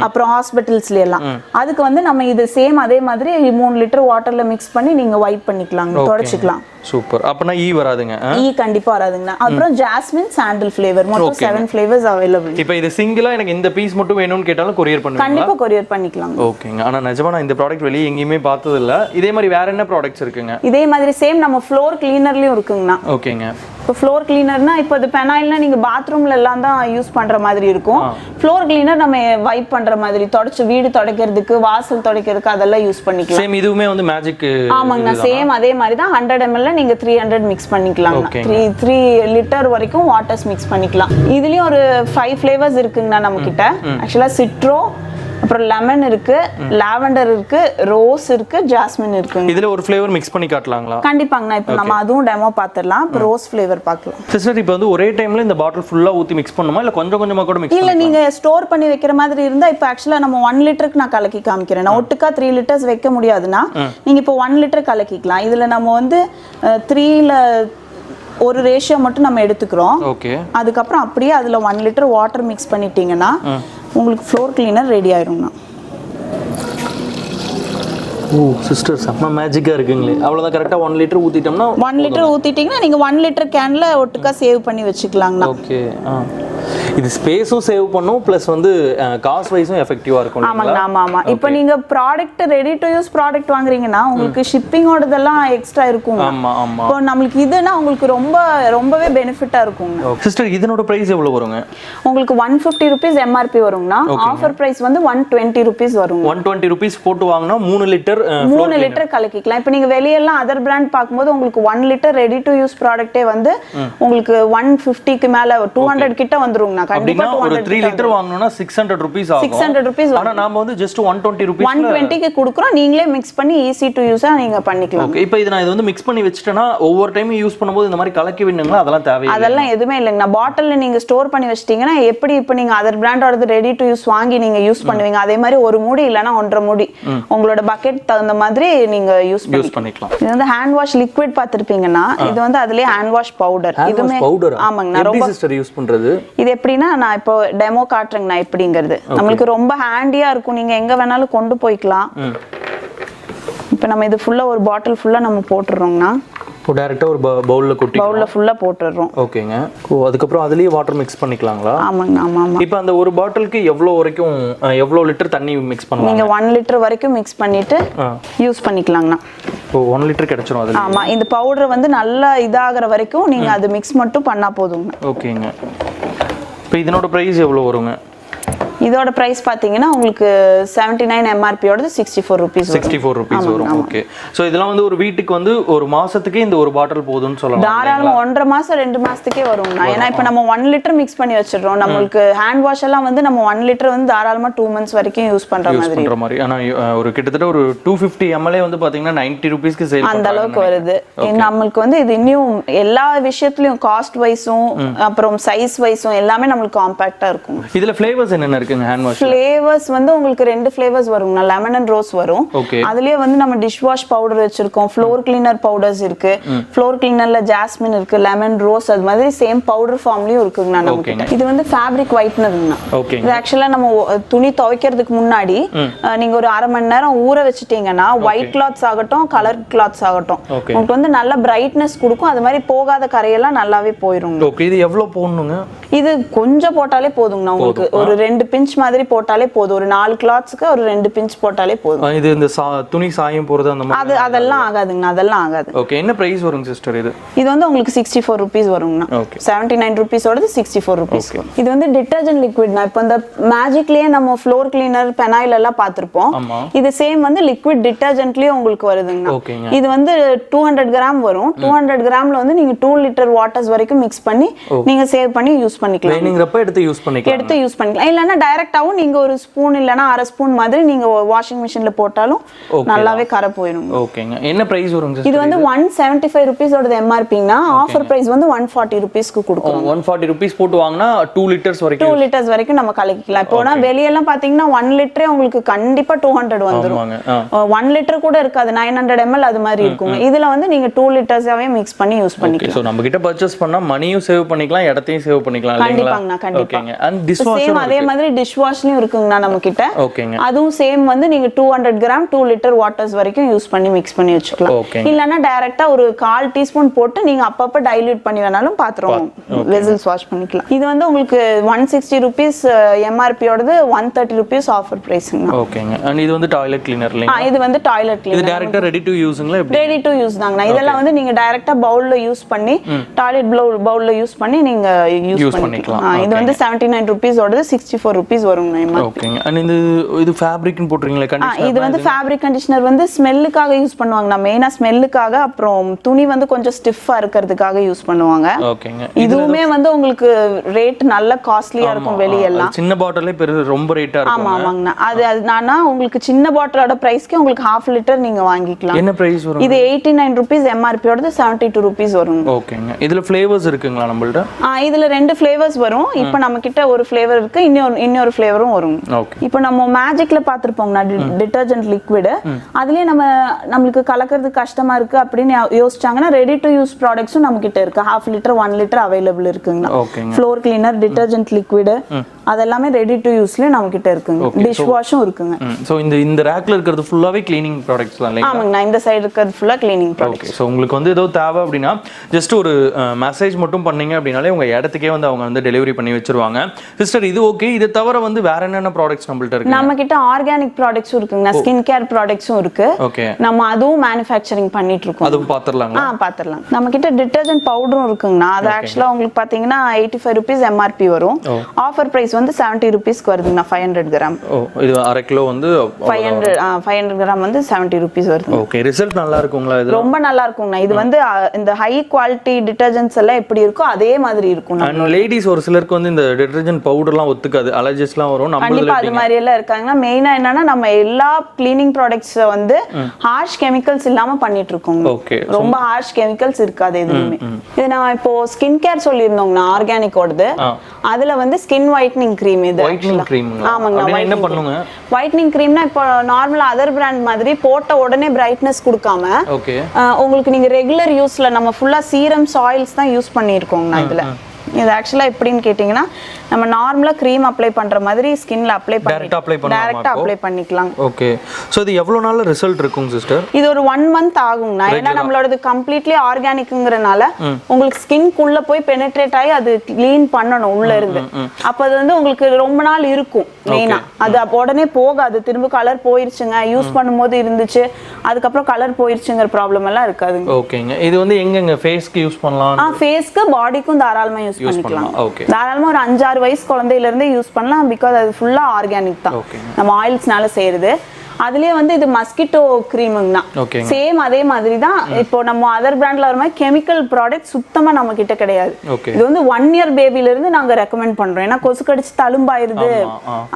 அப்புறம் ஹாஸ்பிட்டல்ஸ்ல எல்லாம். அதுக்கு வந்து நம்ம இது சேம் அதே மாதிரி மூணு லிட்டர் வாட்டர்ல மிக்ஸ் பண்ணி நீங்க வைப் பண்ணிக்கலாம் தொடச்சிக்கலாம். சூப்பர் அப்பனா ஈ வராதுங்க ஆ? ஈ கண்டிப்பா வராதுங்கண்ணா. அப்புறம் ஜாஸ்மின் சாண்டில் ஃபிளேவர் மொத்தம் செவன் ஃபிளேவர்ஸ் அவைலபிள் இப்போ இது சிங்கிளா எனக்கு இந்த பீஸ் மட்டும் வேணும்னு கேட்டாலும் கொரியர் பண்ணுவீங்களா? கண்டிப்பா கொரியர் பண்ணிக்கலாம் ஓகேங்க ஆனா நிஜமா நான் இந்த ப்ராடக்ட் வெளியே எங்கேயுமே பார்த்தது இல்ல இதே மாதிரி வேற என்ன ப்ராடக்ட்ஸ் இருக்குங்க? இதே மாதிரி சேம் நம்ம ஃப்ளோர் கிளீனர்லயும் இருக்குங்கண்ணா. ஓகேங்க இப்போ ஃப்ளோர் கிளீனர்னா இப்போ இது பெனாயில்னா நீங்க பாத்ரூம்ல எல்லாம் தான் யூஸ் பண்ற மாதிரி இருக்கும். ஃப்ளோர் கிளீனர் நம்ம வைப் பண்ற மாதிரி தொடச்சு வீடு துடைக்கிறதுக்கு வாசல் துடைக்கிறதுக்கு அதெல்லாம் யூஸ் பண்ணிக்கலாம். சேம் இதுவுமே வந்து மேஜிக் ஆமாங்கண்ணா சேம் அதே மாதிரி தான் ஹண்ட்ரட் எம்எல்ல நீங்க த்ரீ ஹண்ட்ரட் மிக்ஸ் பண்ணிக்கலாம். த்ரீ த்ரீ லிட்டர் வரைக்கும் வாட்டர்ஸ் மிக்ஸ் பண்ணிக்கலாம். இதுலயும் ஒரு ஃபைவ் ஃபிளேவர்ஸ் இருக்குங்கண்ணா நம்ம கிட்ட. ஆக்சுவலா சிட்ரோ அப்புறம் லெமன் இருக்கு லாவெண்டர் இருக்கு ரோஸ் இருக்கு ஜாஸ்மின் இருக்குங்க. இதுல ஒரு ஃப்ளேவர் மிக்ஸ் பண்ணி காட்டலாங்களா? கண்டிப்பாங்கண்ணா. இப்போ நம்ம அதுவும் டெமோ பார்த்துடலாம் இப்போ ரோஸ் ஃபிளேவர் பார்க்கலாம் சிஸ்டர் இப்போ வந்து ஒரே டைம்ல இந்த பாட்டில் ஃபுல்லா ஊத்தி மிக்ஸ் பண்ணுமா? இல்ல கொஞ்சம் கொஞ்சமா கூட மிக்ஸ் இல்ல நீங்க ஸ்டோர் பண்ணி வைக்கிற மாதிரி இருந்தா இப்போ ஆக்சுவலா நம்ம ஒன் லிட்டருக்கு நான் கலக்கி காமிக்கிறேன். நான் ஒட்டுக்கா த்ரீ லிட்டர்ஸ் வைக்க முடியாதுன்னா நீங்க இப்போ ஒன் லிட்டர் கலக்கிக்கலாம். இதுல நம்ம வந்து த்ரீல ஒரு ரேஷியோ மட்டும் நம்ம எடுத்துக்கிறோம். அதுக்கப்புறம் அப்படியே அதுல ஒன் லிட்டர் வாட்டர் மிக்ஸ் பண்ணிட்டீங்கன்னா உங்களுக்கு ஃப்ளோர் கிளீனர் ரெடி ஆயிருங்கண்ணா ஓ சிஸ்டர் செம்ம மேஜிக்கா இருக்குங்களே. அவ்வளவுதான் கரெக்டா ஒன் லிட்டர் ஊத்திட்டோம்னா ஒன் லிட்டர் ஊத்திட்டீங்கன்னா நீங்க ஒன் லிட்டர் கேன்ல ஒட்டுக்கா சேவ் பண்ணி வச்சுக்கலாங்கண்ணா ஓகே இது ஸ்பேஸும் சேவ் பண்ணும் ப்ளஸ் வந்து காஸ்ட் வைஸும் எஃபெக்டிவா இருக்கும் ஆமாங்க ஆமா ஆமா. இப்போ நீங்க product ready to use product வாங்குறீங்கன்னா உங்களுக்கு ஷிப்பிங்கோடதெல்லாம் எக்ஸ்ட்ரா இருக்குங்க. ஆமா ஆமா. இப்போ நம்மளுக்கு இதுனா உங்களுக்கு ரொம்ப ரொம்பவே பெனிஃபிட்டா இருக்குங்க. சிஸ்டர் இதனோட பிரைஸ் எவ்வளவு வருங்க? உங்களுக்கு ஒன் ஃபிஃப்டி ருபீஸ் எம்ஆர்பி வருங்கண்ணா ஆஃபர் பிரைஸ் வந்து ஒன் டுவெண்ட்டி ருபீஸ் வருங்க. ஒன் டுவெண்ட்டி ருபீஸ் போட்டு வாங்கினா மூணு லிட்டர் மூணு லிட்டர் கலக்கிக்கலாம். இப்போ நீங்க வெளியெல்லாம் அதர் பிராண்ட் பார்க்கும்போது உங்களுக்கு one litre ready to use ப்ராடக்ட்டே வந்து உங்களுக்கு ஒன் ஃபிஃப்டிக்கு மேல டூ ஹண்ட்ரட் கிட்ட வந்துருங்கண்ணா கண்டிப்பா டூ ஒரு ஹண்ட்ரட் த்ரீ லிட்டர் வாங்கணும்னா சிக்ஸ் ஹண்ட்ரட் ருபீஸ் ஆகும். 600 rupees ஆனா நாம வந்து just one twenty rupees one டுவெண்ட்டிக்கு கொடுக்குறோம். நீங்களே மிக்ஸ் பண்ணி ஈஸி டு யூஸா நீங்க பண்ணிக்கலாம். ஓகே இப்போ இது நான் இது வந்து மிக்ஸ் பண்ணி வச்சுட்டேன்னா ஒவ்வொரு டைமும் யூஸ் பண்ணும்போது இந்த மாதிரி கலக்கி விண்ணுங்களா அதெல்லாம் அதெல்லாம் எதுவுமே இல்லைங்கண்ணா பாட்டில்ல நீங்க ஸ்டோர் பண்ணி வச்சிட்டீங்கன்னா எப்படி இப்போ நீங்க அதர் பிராண்டோடது ரெடி டு யூஸ் வாங்கி நீங்க யூஸ் பண்ணுவீங்க? அதே மாதிரி ஒரு மூடி இல்லைன்னா ஒன்றரை மூடி. உங்களோட பக்கெட் தகுந்த மாதிரி நீங்க யூஸ் யூஸ் பண்ணிக்கலாம். இது வந்து ஹேண்ட் வாஷ் லிக்விட் பார்த்துருப்பீங்கன்னா இது வந்து அதுலயே ஹேண்ட் வாஷ் பவுடர் இதுவுமே பவுடர் ஆமாங்கண்ணா எப்படி ரொம்ப சிஸ்டர் யூஸ் பண்றது? இது எப்படின்னா நான் இப்போ டெமோ காட்டுறேங்கண்ணா எப்படிங்கிறது நம்மளுக்கு ரொம்ப ஹேண்டியா இருக்கும். நீங்க எங்க வேணாலும் கொண்டு போய்க்கலாம். இப்போ நம்ம இது ஃபுல்லா ஒரு பாட்டில் ஃபுல்லா நம்ம போட்டுடுறோங்கண்ணா இப்போ டேரெக்டாக ஒரு பவுலில் கொட்டி பவுல்ல ஃபுல்லா போட்டுடுறோம் ஓகேங்க. ஓ அதுக்கப்புறம் அதுலேயே வாட்டர் மிக்ஸ் பண்ணிக்கலாங்களா? ஆமாங்கண்ணா ஆமா ஆமா இப்போ அந்த ஒரு பாட்டிலுக்கு எவ்வளோ வரைக்கும் எவ்வளோ லிட்டர் தண்ணி மிக்ஸ் பண்ணலாம் நீங்க ஒன் லிட்டர் வரைக்கும் மிக்ஸ் பண்ணிட்டு ஆ. யூஸ் பண்ணிக்கலாங்கண்ணா. இப்போ ஒன் லிட்டர் கிடைச்சிரும் அதில் ஆமா இந்த பவுடர் வந்து நல்லா இதாகிற வரைக்கும் நீங்க அது மிக்ஸ் மட்டும் பண்ணா போதுங்கண்ணா ஓகேங்க. இப்போ இதனோட ப்ரைஸ் எவ்வளோ வருங்க? இதோட பிரைஸ் பாத்தீங்கன்னா உங்களுக்கு seventy nine எம்ஆர்பியோடது sixty four rupees sixty four rupees வரும். ஓகே ஸோ இதெல்லாம் வந்து ஒரு வீட்டுக்கு வந்து ஒரு மாசத்துக்கே இந்த ஒரு பாட்டில் போதும்னு சொல்லலாம் தாராளமா ஒன்றரை மாசம் ரெண்டு மாசத்துக்கே வரும்ண்ணா ஏன்னா இப்போ நம்ம ஒன் லிட்டர் மிக்ஸ் பண்ணி வச்சிடுறோம். நம்மளுக்கு ஹேண்ட் வாஷ் எல்லாம் வந்து நம்ம ஒன் லிட்டர் வந்து தாராளமா டூ மந்த்ஸ் வரைக்கும் யூஸ் பண்ற யூஸ் மாதிரி. பண்ற மாதிரி. ஆனா அஹ், ஒரு கிட்டத்தட்ட ஒரு டூ ஃபிஃப்டி எம்எல்ஏ வந்து பாத்தீங்கன்னா நைன்டி ருபீஸ்க்கு சேல் அந்த அளவுக்கு வருது. நம்மளுக்கு வந்து இது இன்னும் எல்லா விஷயத்துலயும் காஸ்ட் வைஸும் அப்புறம் சைஸ் வைஸும் எல்லாமே நம்மளுக்கு காம்பாக்டா இருக்கும். இதுல ஃபிளேவர்ஸ் என்னென்ன இருக்குங்க ஹேண்ட் வாஷ் ஃப்ளேவர்ஸ் வந்து உங்களுக்கு ரெண்டு ஃப்ளேவர்ஸ் வருங்கண்ணா லெமன் அண்ட் ரோஸ் வரும். அதுலயே வந்து நம்ம டிஷ் வாஷ் பவுடர் வச்சிருக்கோம். ஃப்ளோர் கிளீனர் பவுடர்ஸ் இருக்கு. ஃப்ளோர் கிளீனர்ல ஜாஸ்மின் இருக்கு லெமன் ரோஸ் அது மாதிரி சேம் பவுடர் ஃபார்ம்லயும் இருக்குங்கண்ணா நம்ம கிட்ட இது வந்து ஃபேப்ரிக் ஒயிட்னர்ங்கண்ணா இது ஆக்சுவலா நம்ம துணி துவைக்கிறதுக்கு முன்னாடி நீங்க ஒரு அரை மணி நேரம் ஊற வச்சுட்டீங்கன்னா ஒயிட் கிளாத்ஸ் ஆகட்டும் கலர் கிளாத்ஸ் ஆகட்டும். உங்களுக்கு வந்து நல்ல பிரைட்னஸ் கொடுக்கும். அது மாதிரி போகாத கரையெல்லாம் நல்லாவே போயிரும் ஓகே இது எவ்வளவு போடணுங்க? இது கொஞ்சம் போட்டாலே போதுங்கண்ணா உங்களுக்கு. ஒரு ரெண்டு பிஞ்ச் மாதிரி போட்டாலே போதும். ஒரு நாலு கிளாத்ஸ்க்கு ஒரு ரெண்டு பிஞ்ச் போட்டாலே போதும். இது இந்த துணி சாயம் போறது அந்த மாதிரி அது அதெல்லாம் ஆகாதுங்கண்ணா அதெல்லாம் ஆகாது. ஓகே என்ன பிரைஸ் வருங்க சிஸ்டர் இது? இது வந்து உங்களுக்கு சிக்ஸ்டி ஃபோர் ருபீஸ் வருங்கண்ணா செவன்டி நைன் ருபீஸோடது சிக்ஸ்டி ஃபோர் ருபீஸ் இது வந்து டிட்டர்ஜென்ட் லிக்விட்னா இப்போ இந்த மேஜிக்லயே நம்ம ஃப்ளோர் கிளீனர் பெனாயில் எல்லாம் பார்த்துருப்போம். இது சேம் வந்து லிக்விட் டிட்டர்ஜென்ட்லயும் உங்களுக்கு வருதுங்கண்ணா. இது வந்து டூ ஹண்ட்ரட் கிராம் வரும். டூ ஹண்ட்ரட் கிராம்ல வந்து நீங்க டூ லிட்டர் வாட்டர்ஸ் வரைக்கும் மிக்ஸ் பண்ணி நீங்க சேவ் பண்ணி யூஸ் பண்ணிக்கலாம். எடுத்து யூஸ் பண்ணிக்கலாம் எடுத்து யூஸ் பண்ணிக்கலாம். இல்லைன்னா டைரக்டாவும் நீங்க ஒரு ஸ்பூன் இல்லைன்னா அரை ஸ்பூன் மாதிரி நீங்க வாஷிங் மிஷின்ல போட்டாலும் நல்லாவே கரை போயிடும். ஓகேங்க என்ன பிரைஸ் வருங்க இது வந்து ஒன் செவன்டி ஃபைவ் ருபீஸோட எம்ஆர்பிங்கன்னா ஆஃபர் பிரைஸ் வந்து ஒன் ஃபார்ட்டி ருபீஸ்க்கு கொடுக்கும் ஒன் ஃபார்ட்டி ருபீஸ் போட்டு வாங்கினா டூ லிட்டர்ஸ் டூ வரைக்கும் லிட்டர்ஸ் வரைக்கும் நம்ம கலக்கிக்கலாம். இப்போ வெளியெல்லாம் பாத்தீங்கன்னா ஒன் லிட்டரே உங்களுக்கு கண்டிப்பா டூ ஹண்ட்ரட் ஆ. ஒன் லிட்டர் கூட இருக்காது. நைன் ஹண்ட்ரட் எம்எல் அது மாதிரி இருக்குங்க. இதுல வந்து நீங்க டூ லிட்டர்ஸாவே மிக்ஸ் பண்ணி யூஸ் பண்ணிக்கலாம். ஸோ நம்ம கிட்ட பர்ச்சேஸ் பண்ணா மணியும் சேவ் பண்ணிக்கலாம் இடத்தையும் சேவ் பண்ணிக்கலாம் இல்லைங்களா? கண்டிப்பாங்கண்ணா கண்டிப்பா. ஓகேங்க அண்ட் டிஷ் சேம் அதே மாதிரி டிஷ் வாஷ்லயும் இருக்குங்கண்ணா நம்ம கிட்ட ஓகேங்க. அதுவும் சேம் வந்து நீங்க two hundred gram two litre waters வரைக்கும் யூஸ் பண்ணி மிக்ஸ் பண்ணி வச்சுக்கலாம். இல்லைன்னா டைரக்டா ஒரு கால் டீஸ்பூன் போட்டு நீங்க அப்பப்ப டைல்யூட் பண்ணி வேணாலும் பாத்திரம் வெசல்ஸ் வாஷ் பண்ணிக்கலாம். இது வந்து உங்களுக்கு ஒன் சிக்ஸ்டி ருபீஸ் எம்ஆர்பியோடது ஒன் தேர்ட்டி ருபீஸ் ஆஃபர் பிரைஸுங்கண்ணா ஓகேங்க. அண்ட் இது வந்து டாய்லெட் கிளீனர் இது வந்து டாய்லெட் இது டேரக்டா ரெடி டு யூஸுங்களா ரெடி டு யூஸ் தாங்கண்ணா. இதெல்லாம் வந்து நீங்க டைரக்டா பவுல்ல யூஸ் பண்ணி டாய்லெட் பவுல்ல யூஸ் பண்ணி நீங்க யூஸ் பண்ணிக்கலாம். இது வந்து செவன்டி நைன் ருபீஸோடது சிக்ஸ்டி ஃபோர் ருபீஸ் வருங்கண்ணா ஓகேங்க அண்ட் இது இது ஃபேப்ரிக்னு போட்டுறீங்களா கண்டிஷனர் இது வந்து ஃபேப்ரிக் கண்டிஷனர் வந்து ஸ்மெல்லுக்காக யூஸ் பண்ணுவாங்க. நான் மெயினா ஸ்மெல்லுக்காக அப்புறம் துணி வந்து கொஞ்சம் ஸ்டிஃபா இருக்கிறதுக்காக யூஸ் பண்ணுவாங்க. ஓகேங்க இதுவுமே வந்து உங்களுக்கு ரேட் நல்ல காஸ்ட்லியா இருக்கும் வெளியெல்லாம். சின்ன பாட்டிலே பெரு ரொம்ப ரேட்டா ஆமா இருக்கும் ஆமாங்கண்ணா. அது அது நானா உங்களுக்கு சின்ன பாட்டிலோட பிரைஸ்க்கு உங்களுக்கு ஹாஃப் லிட்டர் நீங்க வாங்கிக்கலாம். என்ன பிரைஸ் வரும்? இது எயிட்டி நைன் ருபீஸ் எம்ஆர்பியோடது செவன்டி டூ ருபீஸ் வரும் ஓகேங்க இதுல ஃபிளேவர்ஸ் இருக்குங்களா நம்மள்ட்ட? இதுல ரெண்டு ஃப்ளேவர்ஸ் வரும். இப்போ நம்ம கிட்ட ஒரு ஃப்ளேவர் இருக்கு இன்னொரு இன்னொரு ஃப்ளேவரும் வரும். இப்போ நம்ம மேஜிக்ல பார்த்துருப்போங்கண்ணா டிட்டர்ஜென்ட் லிக்விடு அதுலயே நம்ம நம்மளுக்கு கலக்கிறது கஷ்டமா இருக்கு அப்படின்னு யோசிச்சாங்கன்னா ரெடி டு யூஸ் ப்ராடக்ட்ஸும் நம்ம கிட்ட இருக்கு. Half litre one litre available இருக்குங்கண்ணா ஃப்ளோர் கிளீனர் டிட்டர்ஜென்ட் லிக்விடு அதெல்லாமே ரெடி டு யூஸ்லயும் நம்ம கிட்ட இருக்குங்க. டிஷ் வாஷும் இருக்குங்க. ஸோ இந்த இந்த ரேக்ல இருக்கிறது ஃபுல்லாவே க்ளீனிங் ப்ராடக்ட்ஸ் தான் இல்லைங்களா? ஆமாங்கண்ணா இந்த சைடு இருக்கிறது ஃபுல்லா கிளீனிங் ப்ராடக்ட் ஸோ உங்களுக்கு வந்து ஏதோ தேவை அப்படின்னா ஜஸ்ட் ஒரு மெசேஜ் மட்டும் பண்ணீங்க அப்படின்னாலே உங்க இடத்துக்கே வந்து அவங்க வந்து டெலிவரி பண்ணி வச்சிருவாங்க. சிஸ்டர் இது ஓகே இது தவிர வந்து வேற என்னென்ன ப்ராடக்ட்ஸ் நம்மள்ட்ட இருக்கு நம்ம கிட்ட ஆர்கானிக் ப்ராடக்ட்ஸும் இருக்குங்கண்ணா ஸ்கின் கேர் ப்ராடக்ட்ஸும் இருக்கு. ஓகே நம்ம அதுவும் மேனுஃபேக்சரிங் பண்ணிட்டு இருக்கோம். அதுவும் பார்த்துடலாங்களா ஆ பாத்திரலாம். நம்ம கிட்ட டிட்டர்ஜென்ட் பவுடரும் இருக்குங்கண்ணா. அது ஆக்சுவலா உங்களுக்கு பாத்தீங்கன்னா எயிட்டி ஃபைவ் ருபீஸ் எம்ஆர்பி வரும். ஆஃபர் பிரைஸ் வந்து செவன்ட்டி ருபீஸ்க்கு வருதுங்கண்ணா ஃபைவ் ஹண்ட்ரட் கிராம் ஓ இது அரை கிலோ வந்து five hundred five hundred gram வந்து செவன்ட்டி ருபீஸ் வருது ஓகே ரிசல்ட் நல்லா இருக்குங்களா இது? ரொம்ப நல்லா இருக்குங்கண்ணா. இது வந்து இந்த ஹை குவாலிட்டி டிட்டர்ஜென்ட்ஸ் எல்லாம் எப்படி இருக்கோ அதே மாதிரி இருக்கும் லேடிஸ் ஒரு சிலருக்கு வந்து இந்த டிட்டர்ஜென்ட் பவுடர்லாம் ஒத்துக்காது அலர்ஜிஸ்லாம் வரும் கண்டிப்பா அது மாதிரி எல்லாம் இருக்காங்கன்னா மெயினா என்னன்னா நம்ம எல்லா கிளீனிங் ப்ராடக்ட்ஸ் வந்து ஹார்ஷ் கெமிக்கல்ஸ் இல்லாம பண்ணிட்டு இருக்கோங்க. ஓகே ரொம்ப ஹார்ஷ் கெமிக்கல்ஸ் இருக்காது எதுவுமே. இது நான் இப்போ ஸ்கின் கேர் சொல்லியிருந்தோங்கண்ணா ஆர்கானிக்கோடது அதுல வந்து ஸ்கின் ஒயிட்னிங் க்ரீம் இது ஒயிட்னிங் க்ரீம் அப்படின்னா என்ன பண்ணுங்க? ஒயிட்னிங் க்ரீம்னா இப்போ நார்மலா அதர் பிராண்ட் மாதிரி போட்ட உடனே பிரைட்னஸ் கொடுக்காம ஓகே உங்களுக்கு நீங்க ரெகுலர் யூஸ்ல நம்ம ஃபுல்லா சீரம்ஸ் ஆயில்ஸ் தான் யூஸ் பண்ணியிருக்கோங்கண்ணா இதுல. இது ஆக்சுவலா எப்படின்னு கேட்டிங்கன்னா நம்ம நார்மலா க்ரீம் அப்ளை பண்ற மாதிரி ஸ்கின்ல அப்ளை பண்ணலாமா டைரக்டா அப்போ? அப்ளை பண்ணிக்கலாம். ஓகே ஸோ இது எவ்வளோ நாள் ரிசல்ட் இருக்குங்க சிஸ்டர் இது ஒரு ஒன் மந்த் ஆகுங்கண்ணா ஏன்னா நம்மளோடது கம்ப்ளீட்லி ஆர்கானிக்ங்கிறனால உங்களுக்கு ஸ்கின்குள்ள போய் பெனிட்ரேட் ஆகி அது க்ளீன் பண்ணணும் உள்ள இருந்து. அப்ப அது வந்து உங்களுக்கு ரொம்ப நாள் இருக்கும் மெயினா அது உடனே போகாது. திரும்ப கலர் போயிருச்சுங்க. யூஸ் பண்ணும்போது இருந்துச்சு. அதுக்கப்புறம் கலர் போயிருச்சுங்கிற ப்ராப்ளம் எல்லாம் இருக்காதுங்க. ஓகேங்க இது வந்து எங்கெங்க? ஃபேஸ்க்கு யூஸ் பண்ணலாம். ஆ ஃபேஸ்க்கு பாடிக்கும் தாராளமா யூஸ் பண்ணிக்கலாம். okay. தாராளமா ஒரு அஞ்சாறு வயசு குழந்தையில இருந்தே யூஸ் பண்ணலாம் பிகாஸ் அது ஃபுல்லா ஆர்கானிக் தான். நம்ம ஆயில்ஸ்னால செய்யறது அதுலயே வந்து இது மஸ்கிட்டோ கிரீமுங்க தான். ஓகேங்க. சேம் அதே மாதிரி தான் இப்போ நம்ம அதர் பிராண்ட்ல வர மாதிரி கெமிக்கல் ப்ராடக்ட் சுத்தமா நம்ம கிட்ட கிடையாது. இது வந்து ஒன் இயர் பேபில இருந்து நாங்க ரெக்கமெண்ட் பண்றோம். ஏன்னா கொசு கடிச்சு தழும்பாயிருது.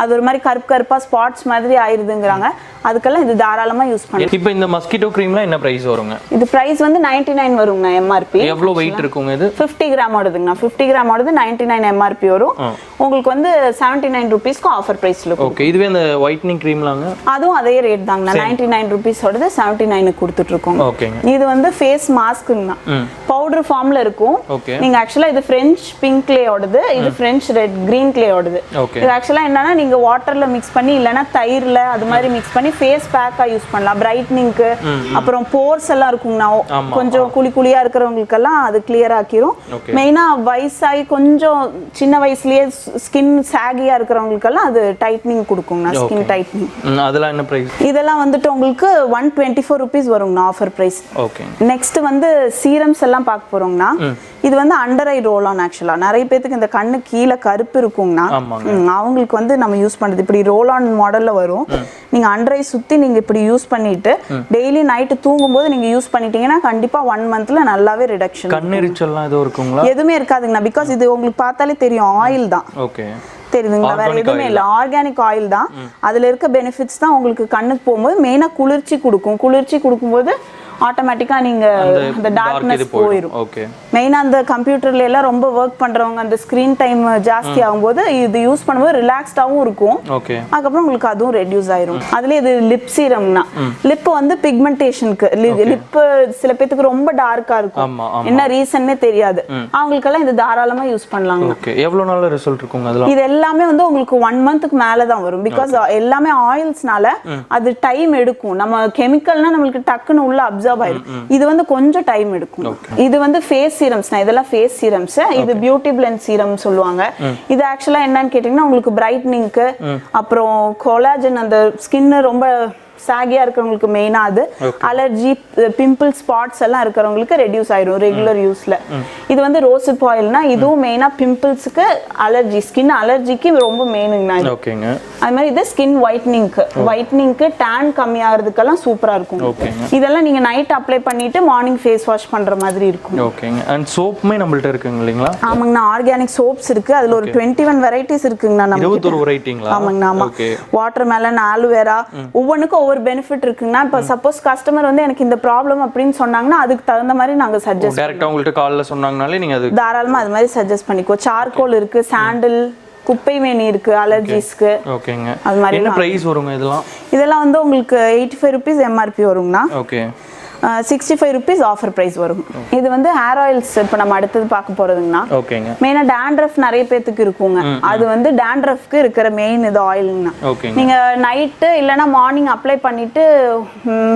அது ஒரு மாதிரி கருப்பு கருப்பா ஸ்பாட்ஸ் மாதிரி ஆயிருதுங்கிறாங்க. அதுக்கெல்லாம் இது தாராளமா யூஸ் பண்ணலாம். இப்போ இந்த மஸ்கிட்டோ க்ரீம்லாம் என்ன ப்ரைஸ் வருங்க? இது பிரைஸ் வந்து 99 நைன் வருங்கண்ணா எம்ஆர்பி எவ்வளோ வெயிட் இருக்குங்க இது? ஃபிஃப்டி கிராமோடதுங்கண்ணா ஃபிஃப்டி கிராமோடது நைன்டி நைன் எம்ஆர்பி வரும். உங்களுக்கு வந்து செவன்டி நைன் ருபீஸ்க்கு ஆஃபர் ப்ரைஸில் ஓகே இதுவே அந்த ஒயிட்னிங் க்ரீம்லாங்க அதுவும் அதே ரேட் தாங்கண்ணா. நைன்டி நைன் ருபீஸோடது செவன்டி நைனுக்கு கொடுத்துட்ருக்கோம். இது வந்து ஃபேஸ் மாஸ்க்குங்கண்ணா பவுடர் ஃபார்ம்ல இருக்கும். Okay. நீங்க ஆக்சுவலா இது பிரெஞ்ச் பிங்க் கிளேயோடது இது பிரெஞ்ச் ரெட் கிரீன் கிளேயோடது. இது ஆக்சுவலா என்னன்னா நீங்க வாட்டர்ல மிக்ஸ் பண்ணி இல்லைன்னா தயிர்ல அது மாதிரி மிக்ஸ் பண்ணி ஃபேஸ் பேக்கா யூஸ் பண்ணலாம். பிரைட்னிங்க்கு அப்புறம் போர்ஸ் எல்லாம் இருக்குங்கண்ணா. கொஞ்சம் குழி குழியா இருக்கிறவங்களுக்கெல்லாம் அது கிளியர் ஆக்கிரும். Okay. மெயினா வயசாகி கொஞ்சம் சின்ன வயசுலயே ஸ்கின் சாகியா இருக்கிறவங்களுக்கெல்லாம் அது டைட்னிங் கொடுக்குங்கண்ணா ஸ்கின் டைட்னிங் அதெல்லாம் என்ன இதெல்லாம் வந்துட்டு உங்களுக்கு ஒன் டுவெண்ட்டி ஃபோர் ருபீஸ் வருங்கண்ணா ஆஃபர் ப்ரைஸ் ஓகேங்க நெக்ஸ்ட் வந்து சீரம்ஸ் எல்லாம் பார்க்க போறோம்னா இது வந்து அண்டர் ஐ ரோல் ஆன் ஆக்சுவலா நிறைய பேத்துக்கு இந்த கண்ணு கீழே கருப்பு இருக்குங்கண்ணா. அவங்களுக்கு வந்து நம்ம யூஸ் பண்றது. இப்படி ரோல் ஆன் மாடல்ல வரும். நீங்க அண்டர் சுத்தி நீங்க இப்படி யூஸ் பண்ணிட்டு டெய்லி நைட்டு தூங்கும்போது நீங்க யூஸ் பண்ணிட்டீங்கன்னா கண்டிப்பா ஒன் மந்த்ல நல்லாவே ரிடக்ஷன் கண்ணெரிச்சல்லாம் எதுவும் இருக்குங்களா? எதுவுமே இருக்காதுங்கண்ணா. பிகாஸ் இது உங்களுக்கு பார்த்தாலே தெரியும் ஆயில் தான். ஓகே தெரியுதுங்களா வேற எதுவுமே இல்ல. ஆர்கானிக் ஆயில் தான். அதுல இருக்க பெனிஃபிட்ஸ் தான் உங்களுக்கு கண்ணுக்கு போகும்போது மெயினா குளிர்ச்சி கொடுக்கும். குளிர்ச்சி கொடுக்கும்போது ஆட்டோமேட்டிக்கா நீங்க அந்த டார்க்னஸ் போயிடும். ஓகே மெயினா அந்த கம்ப்யூட்டர்ல எல்லாம் ரொம்ப ஒர்க் பண்றவங்க அந்த ஸ்கிரீன் டைம் ஜாஸ்தி ஆகும்போது இது யூஸ் பண்ணும்போது ரிலாக்ஸ்டாவும் இருக்கும். ஓகே அதுக்கப்புறம் உங்களுக்கு அதுவும் ரெடியூஸ் ஆயிரும். அதுல இது லிப் சீரம்னா லிப் வந்து பிக்மெண்டேஷனுக்கு லிப் சில பேத்துக்கு ரொம்ப டார்க்கா இருக்கும். என்ன ரீசன்னே தெரியாது. அவங்களுக்கெல்லாம் இது தாராளமா யூஸ் பண்ணலாங்க. ஓகே எவ்வளோ நாள் ரிசல்ட் அதெல்லாம்? இது எல்லாமே வந்து உங்களுக்கு ஒன் மந்த்துக்கு மேல தான் வரும் பிகாஸ் எல்லாமே ஆயில்ஸ்னால அது டைம் எடுக்கும். நம்ம கெமிக்கல்னா நம்மளுக்கு டக்குன்னு உள்ள அப்சர்வ் ஆயிடும். இது வந்து கொஞ்சம் டைம் எடுக்கும். இது வந்து ஃபேஸ் சீரம்ஸ் இதெல்லாம் ஃபேஸ் சீரம்ஸ் இது பியூட்டி பிளெண்ட் சீரம் சொல்லுவாங்க. இது ஆக்சுவலா என்னன்னு கேட்டீங்கன்னா உங்களுக்கு பிரைட்னிங்க்கு அப்புறம் கொலாஜன் அந்த ஸ்கின் ரொம்ப சாகியா இருக்கிறவங்களுக்கு மெயினா அது. அலர்ஜி பிம்பிள் ஸ்பாட்ஸ் எல்லாம் இருக்கிறவங்களுக்கு ரெடியூஸ் ஆயிரும் ரெகுலர் யூஸ்ல இது வந்து ரோசிப் ஆயில்னா இதுவும் மெயினா பிம்பிள்ஸ்க்கு அலர்ஜி ஸ்கின் அலர்ஜிக்கு ரொம்ப மெயினுங்கண்ணா ஓகேங்க அது மாதிரி இது ஸ்கின் ஒயிட்னிங்க்கு ஒயிட்னிங்க்கு டேன் கம்மியாகிறதுக்கெல்லாம் சூப்பரா இருக்கும். இதெல்லாம் நீங்க நைட் அப்ளை பண்ணிட்டு மார்னிங் ஃபேஸ் வாஷ் பண்ற மாதிரி இருக்கும். ஓகேங்க அண்ட் சோப்புமே நம்மள்ட்ட இருக்குங்க இல்லைங்களா? ஆமாங்கண்ணா ஆர்கானிக் சோப்ஸ் இருக்கு. அதுல ஒரு டுவெண்ட்டி ஒன் வெரைட்டிஸ் இருக்குங்கண்ணா நம்ம வெரைட்டிங்களா ஆமாங்கண்ணா ஆமா. ஓகே வாட்டர் மெலன் ஆலுவேரா ஒவ்வொன்றுக்கும் ஒவ்வொரு பெனிஃபிட் இருக்குங்கண்ணா. இப்போ சப்போஸ் கஸ்டமர் வந்து எனக்கு இந்த ப்ராப்ளம் அப்படின்னு சொன்னாங்கன்னா அதுக்கு தகுந்த மாதிரி நாங்க சஜஸ்ட் டேரெக்டாக உங்கள்கிட்ட காலில் சொன்னாங்கனாலே நீங்கள் அது தாராளமா அது மாதிரி சஜஸ்ட் பண்ணிக்கோ. சார்கோல் இருக்கு சாண்டில் குப்பை மேனி இருக்கு அலர்ஜிஸ்க்கு ஓகேங்க அது மாதிரி என்ன ப்ரைஸ் வருங்க இதெல்லாம்? இதெல்லாம் வந்து உங்களுக்கு eighty five rupees MRP வருங்கண்ணா. Okay sixty five rupees offer price வரும். இது வந்து ஹேர் ஆயில்ஸ் இப்போ நம்ம அடுத்தது பார்க்க போறதுங்கண்ணா ஓகேங்க. மெயினா டேண்ட்ரஃப் நிறைய பேத்துக்கு இருக்குங்க. அது வந்து டேண்ட்ரஃப்க்கு இருக்கிற மெயின் இது ஆயிலுங்கண்ணா ஓகேங்க. நீங்க நைட்டு இல்லைன்னா மார்னிங் அப்ளை பண்ணிட்டு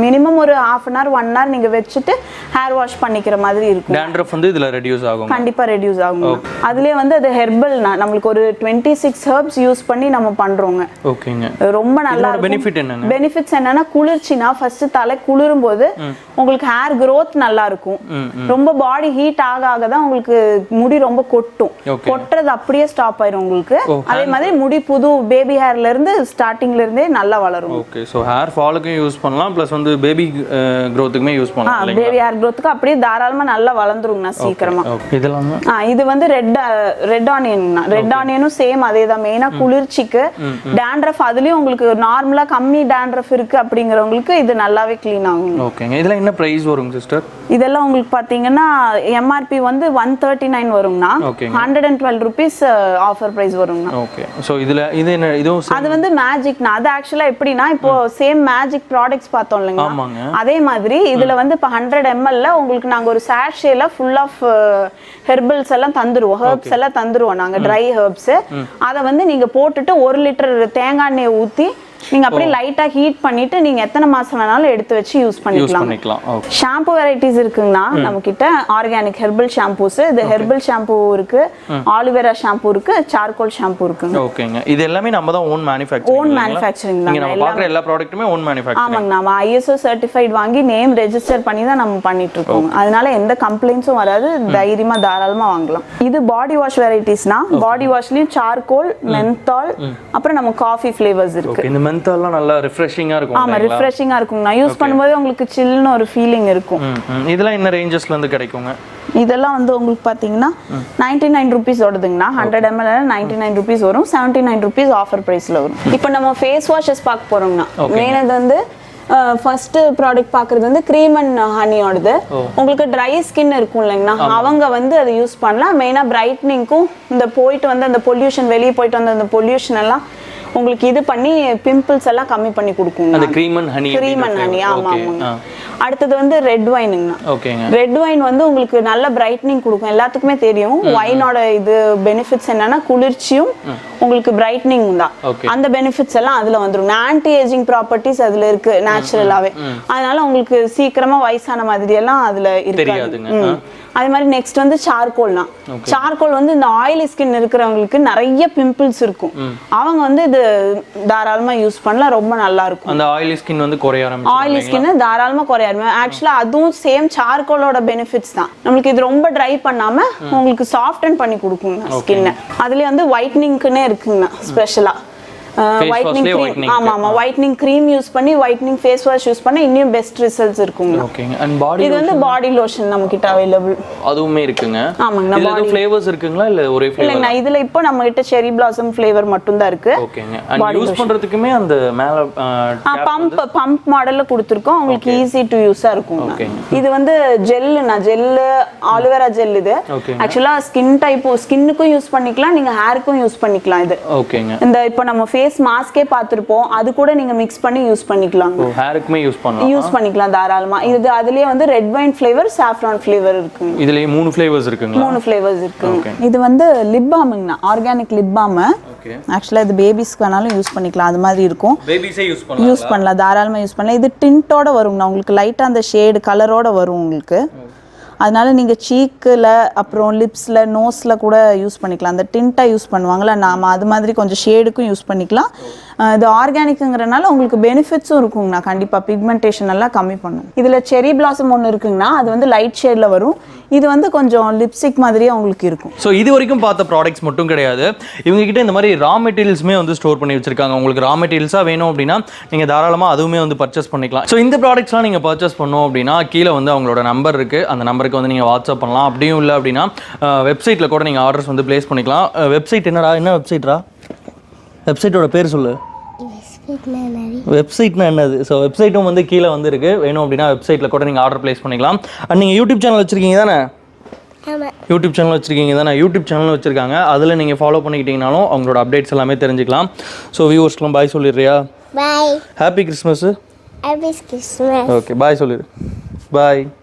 மினிமம் ஒரு half an hour one hour நீங்க வச்சுட்டு ஹேர் வாஷ் பண்ணிக்கிற மாதிரி இருக்கும். டேண்ட்ரஃப் வந்து இதில் ரெடியூஸ் ஆகும் கண்டிப்பா ரெடியூஸ் ஆகும் அதுலயே வந்து அது ஹெர்பல்னா நம்மளுக்கு ஒரு டுவெண்ட்டி சிக்ஸ் ஹெர்ப்ஸ் யூஸ் பண்ணி நம்ம பண்றோங்க. ஓகேங்க. ரொம்ப நல்லா பெனிஃபிட் என்னங்க? பெனிஃபிட்ஸ் என்னன்னா குளிர்ச்சினா ஃபர்ஸ்ட் தலை குளிரும் போது உங்களுக்கு ஹேர் growth நல்லா இருக்கும் ரொம்ப பாடி ஹீட் ஆக ஆக தான் உங்களுக்கு முடி ரொம்ப கொட்டும். Okay. கொட்டுறது அப்படியே ஸ்டாப் ஆயிரும் உங்களுக்கு. அதே மாதிரி முடி புது பேபி ஹேர்ல இருந்து ஸ்டார்டிங்ல இருந்தே நல்லா வளரும். ஓகே ஸோ ஹேர் ஃபாலுக்கும் யூஸ் பண்ணலாம் ப்ளஸ் வந்து பேபி க்ரோத்துக்குமே யூஸ் பண்ணலாம் பேபி ஹேர் growthக்கு அப்படியே தாராளமா நல்லா வளர்ந்துருங்கண்ணா சீக்கிரமா. ஓகே. இதெல்லாம்? ஆ இது வந்து ரெட் ரெட் ஆனியன் ரெட் ஆனியனும் சேம் அதே தான் மெயினா குளிர்ச்சிக்கு டேண்ட்ரஃப் அதுலயும் உங்களுக்கு நார்மலா கம்மி டேண்ட்ரஃப் இருக்கு அப்படிங்கிறவங்களுக்கு இது நல்லாவே க்ளீன் ஆகும் ஓகேங்க. இதில் இதெல்லாம் என்ன ப்ரைஸ் வருங்க சிஸ்டர் இதெல்லாம் உங்களுக்கு பார்த்தீங்கன்னா எம்ஆர்பி வந்து one thirty nine வருங்கண்ணா. Hundred and twelve rupees offer price வருங்கண்ணா. Okay. So இதில் இது என்ன இதுவும் அது வந்து மேஜிக்னா அது ஆக்சுவலா எப்படின்னா இப்போ சேம் மேஜிக் ப்ராடக்ட்ஸ் பார்த்தோம் இல்லைங்களா? ஆமாங்க. அதே மாதிரி இதுல வந்து இப்போ ஹண்ட்ரட் எம்எல்ல உங்களுக்கு நாங்க ஒரு சாஷேல ஃபுல் ஆஃப் ஹெர்பல்ஸ் எல்லாம் தந்துருவோம். ஹெர்ப்ஸ் எல்லாம் தந்துருவோம் நாங்க ட்ரை ஹெர்ப்ஸ் அதை வந்து நீங்க போட்டுட்டு ஒரு லிட்டர் தேங்காய் எண்ணெயை ஊத்தி நீங்க அப்படியே லைட்டா ஹீட் பண்ணிட்டு நீங்க எத்தனை மாசம் வேணாலும் எடுத்து வச்சு யூஸ் பண்ணிக்கலாம். ஷாம்பு வெரைட்டிஸ் இருக்குங்கண்ணா நம்ம கிட்ட ஆர்கானிக் ஹெர்பல் ஷாம்பூஸ் இது ஹெர்பல் ஷாம்பூ இருக்கு ஆலிவேரா ஷாம்பூ இருக்கு சார்கோல் ஷாம்பூ இருக்குங்க. ஓகேங்க. இது எல்லாமே நம்ம தான் ஓன் மேனுஃபேக்சரிங் manufacturing நீங்க தாங்க, நம்ம பார்க்குற எல்லா ப்ராடக்ட்டுமே ஓன் மேனுஃபேக்சரிங் ஆமாங்க நாம ஐஎஸ்ஓ சர்டிஃபைட் வாங்கி நேம் ரெஜிஸ்டர் பண்ணி தான் நம்ம பண்ணிட்டு இருக்கோம் அதனால எந்த கம்ப்ளைண்ட்ஸும் வராது. தைரியமா தாராளமா வாங்கலாம். இது பாடி வாஷ் வெரைட்டிஸ்னா பாடி வாஷ்லயும் சார்கோல் மென்தால் அப்புறம் நம்ம காஃபி ஃபிளேவர்ஸ் இருக்கு. இந்த மென்த்தால்லாம் நல்லா ரிஃப்ரெஷிங்காக இருக்கும் ஆமா இல்லைங்களா? ரிஃப்ரெஷிங்கா இருக்குங்கண்ணா யூஸ் பண்ணும்போது உங்களுக்கு சில்லுன்னு ஒரு ஃபீலிங் இருக்கும். இதெல்லாம் என்ன ரேஞ்சஸ்ல இருந்து கிடைக்குங்க? இதெல்லாம் வந்து உங்களுக்கு பார்த்தீங்கன்னா ninety nine rupees வருதுங்கண்ணா hundred ml ninety nine rupees வரும். செவன்ட்டி நைன் ருபீஸ் ஆஃபர் ப்ரைஸில் வரும் இப்போ நம்ம ஃபேஸ் வாஷஸ் பார்க்க போகிறோம்னா மெயின் இது வந்து ஃபர்ஸ்ட் ப்ராடக்ட் பார்க்குறது வந்து க்ரீம் அண்ட் ஹனியோடது உங்களுக்கு ட்ரை ஸ்கின் இருக்கும் இல்லைங்கண்ணா. அவங்க வந்து அதை யூஸ் பண்ணலாம். மெயினாக பிரைட்னிங்க்கும் இந்த போயிட்டு வந்து அந்த பொல்யூஷன் வெளியே போயிட்டு வந்த அந்த பொல்யூஷன் எல்லாம் உங்களுக்கு இது பண்ணி பிம்பிள்ஸ் எல்லாம் கம்மி பண்ணி கொடுக்குங்க அந்த cream and honey cream and honey ஆமா ஆமாங்க. அடுத்தது வந்து ரெட் வைனுங்கண்ணா ரெட் வைன் வந்து உங்களுக்கு நல்ல பிரைட்னிங் கொடுக்கும். எல்லாத்துக்குமே தெரியும். வைனோட இது பெனிஃபிட்ஸ் என்னன்னா குளிர்ச்சியும் உங்களுக்கு பிரைட்னிங் தான். அந்த பெனிஃபிட்ஸ் எல்லாம் அதுல வந்துரும். ஆன்டி ஏஜிங் ப்ராப்பர்ட்டிஸ் அதுல இருக்கு நேச்சுரலாவே அதனால உங்களுக்கு சீக்கிரமா வயசான மாதிரி எல்லாம் அதுல இருக்காது. அதே மாதிரி நெக்ஸ்ட் வந்து சார்கோல்னா சார்கோல் வந்து இந்த ஆயிலி ஸ்கின் இருக்கிறவங்களுக்கு நிறைய பிம்பிள்ஸ் இருக்கும். அவங்க வந்து இது தாராளமா யூஸ் பண்ணலாம் ரொம்ப நல்லா இருக்கும். அந்த ஆயிலி ஸ்கின் வந்து குறைய ஆரம்பிச்சு ஆயிலி ஸ்கின் தாராளமா குறையாது ஆக்சுவலா அதுவும் சேம் சார்கோலோட பெனிஃபிட்ஸ் தான். நம்மளுக்கு இது ரொம்ப ட்ரை பண்ணாம உங்களுக்கு சாஃப்டன் பண்ணி கொடுக்குங்க ஸ்கின்னை அதுலயே வந்து ஒயிட்னிங்க்குன்னே இருக்குங்க ஸ்பெஷலா ஒயிட்னிங் க்ரீம் whitening ஆமா ஆமா. ஒயிட்னிங் க்ரீம் யூஸ் பண்ணி ஒயிட்னிங் ஃபேஸ் வாஷ் யூஸ் பண்ணா இன்னும் பெஸ்ட் ரிசல்ட்ஸ் இருக்குங்க. ஓகேங்க அண்ட் பாடி இது வந்து பாடி லோஷன் நம்ம கிட்ட அவைலபிள் அதுவுமே இருக்குங்க. ஆமாங்க, இதுல எதுவும் ஃப்ளேவர்ஸ் இருக்குங்களா? இல்ல ஒரே ஃப்ளேவர் இல்லைங்கண்ணா இதுல இப்போ நம்ம கிட்ட செரி பிளாசம் ஃபிளேவர் மட்டும் தான் இருக்கு ஓகேங்க அண்ட் யூஸ் பண்றதுக்குமே அந்த மேல பம்ப் பம்ப் மாடல்ல கொடுத்துருக்கோம். உங்களுக்கு ஈஸி டு யூஸா இருக்கும். இது வந்து ஜெல்லுண்ணா ஜெல்லு ஆலிவேரா ஜெல் இது. ஆக்சுவலா ஸ்கின் டைப் ஸ்கின்னுக்கும் யூஸ் பண்ணிக்கலாம் நீங்க ஹேருக்கும் யூஸ் பண்ணிக்கலாம் இது. ஓகேங்க இந்த இப்போ நம்ம ஃபேஸ் மாஸ்கே பார்த்துருப்போம். அது கூட நீங்க மிக்ஸ் பண்ணி யூஸ் பண்ணிக்கலாம். ஹேருக்குமே யூஸ் பண்ணலாம். யூஸ் பண்ணிக்கலாம் தாராளமா. இது அதுலயே வந்து red wine flavour saffron flavour இருக்குங்க. இதுலயே மூணு ஃப்ளேவர்ஸ் இருக்குங்களா? மூணு ஃபிளேவர்ஸ் இருக்குங்க. இது வந்து லிப் பாமுங்கண்ணா ஆர்கானிக் லிப் பாம் ஆக்சுவலா இது பேபிஸ்க்கு வேணாலும் யூஸ் பண்ணிக்கலாம். அது மாதிரி இருக்கும். பேபிஸே யூஸ் பண்ணலாம் யூஸ் பண்ணலாம். தாராளமாக யூஸ் பண்ணலாம். இது டிண்ட்டோட வருங்கண்ணா. உங்களுக்கு லைட்டாக அந்த ஷேடு கலரோட வரும் உங்களுக்கு. அதனால் நீங்கள் சீக்கில் அப்புறம் லிப்ஸில் நோஸில் கூட யூஸ் பண்ணிக்கலாம். அந்த டிண்ட்டாக யூஸ் பண்ணுவாங்கள்ல நாம அது மாதிரி கொஞ்சம் ஷேடுக்கும் யூஸ் பண்ணிக்கலாம். இது ஆர்கானிக்குங்கிறனால உங்களுக்கு பெனிஃபிட்ஸும் இருக்குங்கண்ணா. கண்டிப்பாக பிக்மெண்டேஷன் எல்லாம் கம்மி பண்ணும். இதில் செரி பிளாசம் ஒன்று இருக்குங்கண்ணா. அது வந்து லைட் ஷேடில் வரும். இது வந்து கொஞ்சம் லிப்ஸ்டிக் மாதிரியே உங்களுக்கு இருக்கும். ஸோ இது வரைக்கும் பார்த்த ப்ராடக்ட்ஸ் மட்டும் கிடையாது. இவங்க கிட்ட இந்த மாதிரி ரா மெட்டீரியல்ஸுமே வந்து ஸ்டோர் பண்ணி வச்சிருக்காங்க. உங்களுக்கு ரா மெட்டீரியல்ஸாக வேணும் அப்படின்னா நீங்கள் தாராளமாக அதுவுமே வந்து பர்ச்சேஸ் பண்ணிக்கலாம். ஸோ இந்த ப்ராடக்ட்ஸ்லாம் நீங்கள் பர்ச்சேஸ் பண்ணோம் அப்படின்னா கீழே வந்து அவங்களோட நம்பர் இருக்குது அந்த நம்பருக்கு வந்து நீங்கள் வாட்ஸ்அப் பண்ணலாம். அப்படியும் இல்லை அப்படின்னா வெப்சைட்டில் கூட நீங்கள் ஆர்டர்ஸ் வந்து ப்ளேஸ் பண்ணிக்கலாம். வெப்சைட் என்னடா? என்ன வெப்சைட்ரா வெப்சைட்டோட பேர் சொல்லு. வெப்சைட்னா என்னது? ஸோ வெப்சைட்டும் வந்து கீழே வந்து வேணும் அப்படின்னா வெப்சைட்டில் கூட நீங்கள் ஆர்டர் ப்ளேஸ் பண்ணிக்கலாம். அண்ட் நீங்கள் யூடியூப் சேனல் வச்சிருக்கீங்க தானே? யூடியூப் சேனல் வச்சிருக்கீங்க தானே? யூடியூப் சேனல் வச்சிருக்காங்க. அதில் நீங்கள் ஃபாலோ பண்ணிக்கிட்டீங்கனாலும் அவங்களோட அப்டேட்ஸ் எல்லாமே தெரிஞ்சுக்கலாம். ஸோ வியூவர்ஸ்க்குலாம் பாய் சொல்லிடுறியா? Bye. Happy Christmas Happy Christmas. Okay bye சொல்லிடு. பாய்